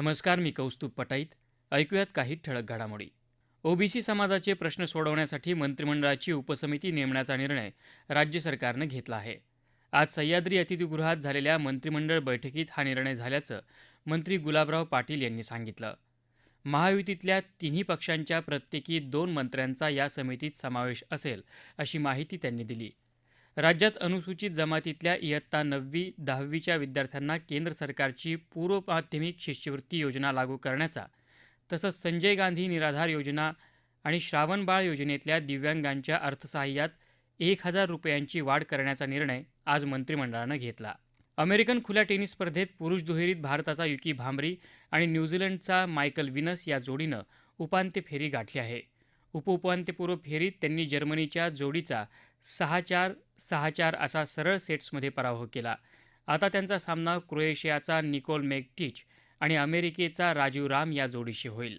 नमस्कार मी कौस्तुभ पटाईत. ऐकूयात काही ठळक घडामोडी. ओबीसी समाजाचे प्रश्न सोडवण्यासाठी मंत्रिमंडळाची उपसमिती नेमण्याचा निर्णय राज्य सरकारनं घेतला आहे. आज सह्याद्री अतिथीगृहात झालेल्या मंत्रिमंडळ बैठकीत हा निर्णय झाल्याचं मंत्री गुलाबराव पाटील यांनी सांगितलं. महायुतीतल्या तिन्ही पक्षांच्या प्रत्येकी दोन मंत्र्यांचा या समितीत समावेश असेल अशी माहिती त्यांनी दिली. राज्यात अनुसूचित जमातीतल्या इयत्ता नववी दहावीच्या विद्यार्थ्यांना केंद्र सरकारची पूर्व माध्यमिक शिष्यवृत्ती योजना लागू करण्याचा तसंच संजय गांधी निराधार योजना आणि श्रावणबाळ योजनेतल्या दिव्यांगांच्या अर्थसहाय्यात एक हजार रुपयांची वाढ करण्याचा निर्णय आज मंत्रिमंडळानं घेतला. अमेरिकन खुल्या टेनिस स्पर्धेत पुरुष दुहेरीत भारताचा युकी भांबरी आणि न्यूझीलंडचा मायकल विनस या जोडीनं उपांत्य फेरी गाठली आहे. उपउपांत्यपूर्व फेरीत त्यांनी जर्मनीच्या जोडीचा सहा चार सहा चार असा सरळ सेट्समध्ये पराभव केला. आता त्यांचा सामना क्रोएशियाचा निकोल मेकटिच आणि अमेरिकेचा राजीव राम या जोडीशी होईल.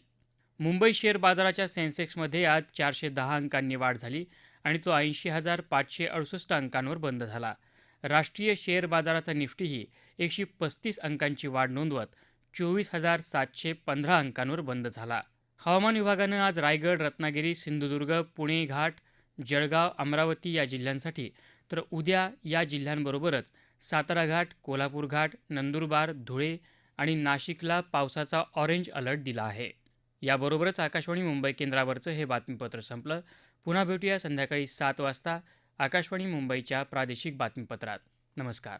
मुंबई शेअर बाजाराच्या सेन्सेक्समध्ये आज चारशे दहा अंकांनी वाढ झाली आणि तो ऐंशी हजार पाचशे अडुसष्ट अंकांवर बंद झाला. राष्ट्रीय शेअर बाजाराचा निफ्टीही एकशे पस्तीस अंकांची वाढ नोंदवत चोवीस हजार सातशे पंधरा अंकांवर बंद झाला. हवामान विभागानं आज रायगड रत्नागिरी सिंधुदुर्ग पुणे घाट जळगाव अमरावती या जिल्ह्यांसाठी तर उद्या या जिल्ह्यांबरोबरच सातारा घाट कोल्हापूर घाट नंदुरबार धुळे आणि नाशिकला पावसाचा ऑरेंज अलर्ट दिला आहे. याबरोबरच आकाशवाणी मुंबई केंद्रावरचं हे बातमीपत्र संपलं. पुन्हा भेटूया संध्याकाळी सात वाजता आकाशवाणी मुंबईच्या प्रादेशिक बातमीपत्रात. नमस्कार.